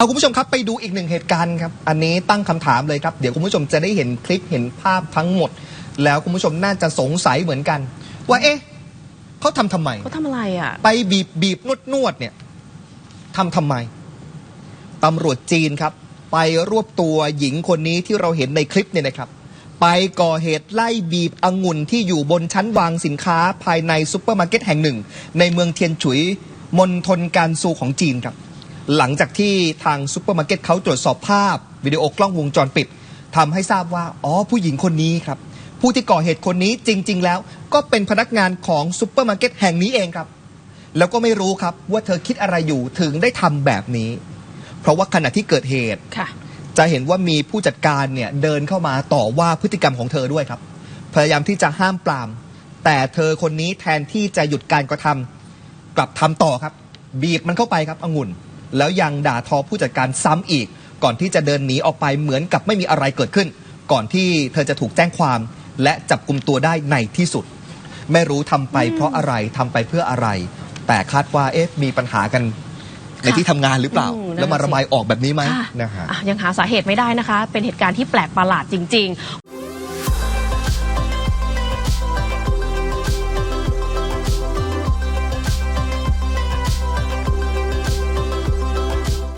เอาคุณผู้ชมครับไปดูอีกหนึ่งเหตุการณ์ครับอันนี้ตั้งคำถามเลยครับ เดี๋ยวคุณผู้ชมจะได้เห็นคลิปเห็นภาพทั้งหมด แล้วคุณผู้ชมน่าจะสงสัยเหมือนกัน ว่าเอ๊ะเขาทำทำไมเขาทำอะไรอะ ไปบีบบีบนวดนวดเนี่ยทำทำไมตำรวจจีนครับ ไปรวบตัวหญิงคนนี้ที่เราเห็นในคลิปเนี่ยนะครับ ไปก่อเหตุไล่บีบองุ่นที่อยู่บนชั้นวางสินค้าภายในซุปเปอร์มาร์เก็ตแห่งหนึ่ง ในเมืองเทียนฉุยมณฑลการซูของจีนครับ หลังจากที่ทางซุปเปอร์มาร์เก็ตเขาตรวจสอบภาพ วิดีโอกล้องวงจรปิดทำให้ทราบว่า อ๋อ ผู้หญิงคนนี้ครับ ผู้ที่ก่อเหตุคนนี้จริง ๆ แล้ว ก็เป็นพนักงานของซุปเปอร์มาร์เก็ตแห่งนี้เองครับ แล้วก็ไม่รู้ครับว่าเธอคิดอะไรอยู่ถึงได้ทำแบบนี้ เพราะว่าขณะที่เกิดเหตุค่ะจะเห็นว่ามีผู้จัดการเนี่ยเดินเข้ามาต่อว่าพฤติกรรมของเธอด้วยครับ พยายามที่จะห้ามปราม แต่เธอคนนี้แทนที่จะหยุดการกระทำกลับทำต่อครับ บีบมันเข้าไปครับองุ่น แล้วยังด่าทอผู้จัดการซ้ำอีก ก่อนที่จะเดินหนีออกไปเหมือนกับไม่มีอะไรเกิดขึ้น ก่อนที่เธอจะถูกแจ้งความ และจับกลุ่มตัวได้ในที่สุด ไม่รู้ทำไปเพราะอะไรทำไปเพื่ออะไร แต่คาดว่าเอ๊ะมีปัญหากันในที่ทำงานหรือเปล่า อืมนั่นน่ะแล้วมาระบายออกแบบนี้ไหมค่ะนะฮะ อะยังหาสาเหตุไม่ได้นะคะ เป็นเหตุการณ์ที่แปลกประหลาดจริง ๆ